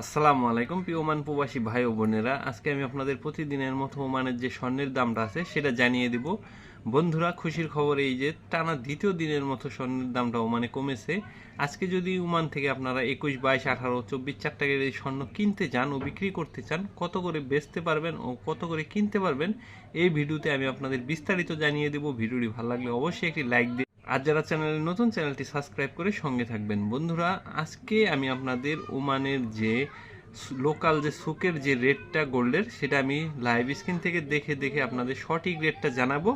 আসসালামু আলাইকুম, প্রিয় ওমান প্রবাসী ভাই ও বোনেরা। আজকে আমি আপনাদের প্রতিদিনের মতো ওমানের যে স্বর্ণের দামটা আছে, সেটা জানিয়ে দিব। বন্ধুরা, খুশির খবর এই যে, টানা দ্বিতীয় দিনের মতো স্বর্ণের দামটা ওমানে কমেছে। আজকে যদি ওমান থেকে আপনারা একুশ, বাইশ, আঠারো, চব্বিশ, চার টাকার এই স্বর্ণ কিনতে চান ও বিক্রি করতে চান, কত করে বেচতে পারবেন ও কত করে কিনতে পারবেন, এই ভিডিওতে আমি আপনাদের বিস্তারিত জানিয়ে দেব। ভিডিওটি ভালো লাগলে অবশ্যই একটি লাইক দিয়ে আর যারা চ্যানেলে নতুন, চ্যানেলটি সাবস্ক্রাইব করে সঙ্গে থাকবেন। বন্ধুরা, আজকে আমি আপনাদের ওমানের যে লোকাল যে সুকের যে রেটটা গোল্ডের, সেটা আমি লাইভ স্ক্রিন থেকে দেখে দেখে আপনাদের সঠিক রেটটা জানাব।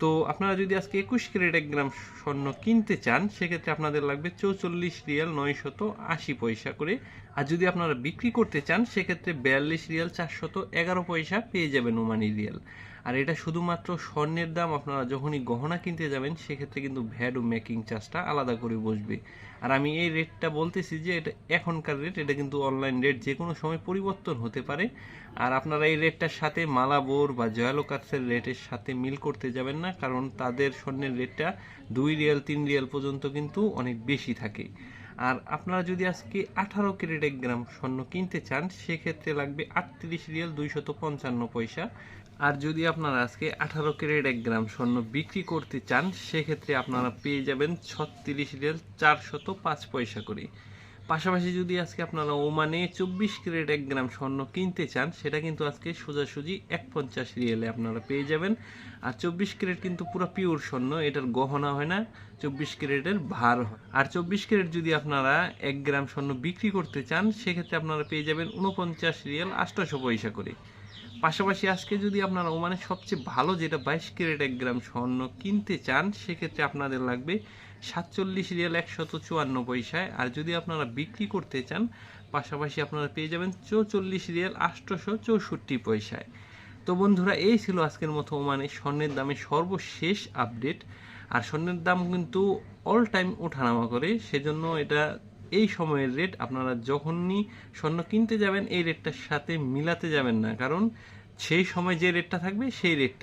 তো আপনারা যদি আজকে একুশ ক্যারেট এক গ্রাম স্বর্ণ কিনতে চান, সেক্ষেত্রে আপনাদের লাগবে চৌচল্লিশ রিয়াল নয়শত আশি পয়সা করে। আর যদি আপনারা বিক্রি করতে চান, সেক্ষেত্রে বিয়াল্লিশ রিয়াল চারশত এগারো পয়সা পেয়ে যাবেন ওমানি রিয়াল। আর এটা শুধুমাত্র স্বর্ণের দাম আপনারা যখনই গহনা কিনতে যাবেন, সেক্ষেত্রে কিন্তু ভ্যাট ও মেকিং চার্জটা আলাদা করে বসবে। আর আমি এই রেটটা বলতেছি যে এটা এখনকার রেট এটা কিন্তু অনলাইন রেট যে কোনো সময় পরিবর্তন হতে পারে। আর আপনারা এই রেটটার সাথে মালাবোর বা জয়ালোকার্সের রেটের সাথে মিল করতে যাবেন না, কারণ তাদের স্বর্ণের রেটটা দুই রিয়াল, তিন রিয়াল পর্যন্ত কিন্তু অনেক বেশি থাকে। আর আপনারা যদি আজকে আঠারো ক্যারেট এক গ্রাম স্বর্ণ কিনতে চান, সেক্ষেত্রে লাগবে আটত্রিশ রিয়াল দুইশত পঞ্চান্ন পয়সা। আর যদি আপনারা আজকে আঠারো ক্যারেট এক গ্রাম স্বর্ণ বিক্রি করতে চান, সেক্ষেত্রে আপনারা পেয়ে যাবেন ছত্রিশ রিয়াল চারশত পাঁচ পয়সা করে। পাশাপাশি যদি আজকে আপনারা ওমানে চব্বিশ ক্যারেট এক গ্রাম স্বর্ণ কিনতে চান, সেটা কিন্তু আজকে সোজাসুজি এক পঞ্চাশ রিয়েলে আপনারা পেয়ে যাবেন। আর চব্বিশ ক্যারেট কিন্তু পুরো পিওর স্বর্ণ, এটার গহনা হয় না, চব্বিশ ক্যারেটের ভার হয়। আর চব্বিশ ক্যারেট যদি আপনারা এক গ্রাম স্বর্ণ বিক্রি করতে চান, সেক্ষেত্রে আপনারা পেয়ে যাবেন উনপঞ্চাশ রিয়েল আষ্টশো পয়সা করে। পাশাপাশি আজকে যদি আপনারা ওমানের সবচেয়ে ভালো যেটা বাইশ ক্যারেট এক গ্রাম স্বর্ণ কিনতে চান, সেক্ষেত্রে আপনাদের লাগবে সাতচল্লিশ রিয়াল একশত চুয়ান্ন পয়সায়। আর যদি আপনারা বিক্রি করতে চান, পাশাপাশি আপনারা পেয়ে যাবেন চৌচল্লিশ রিয়াল আটশোশো চৌষট্টি পয়সায়। তো বন্ধুরা, এই ছিল আজকের মতো ওমানে স্বর্ণের দামে সর্বশেষ আপডেট। আর স্বর্ণের দাম কিন্তু অল টাইম ওঠানামা করে, সেজন্য এটা এই সময়ের রেট আপনারা যখনই স্বর্ণ কিনতে যাবেন, এই রেটটার সাথে মিলাতে যাবেন না। কারণ সেই সময় যে রেটটা থাকবে, সেই রেটটাই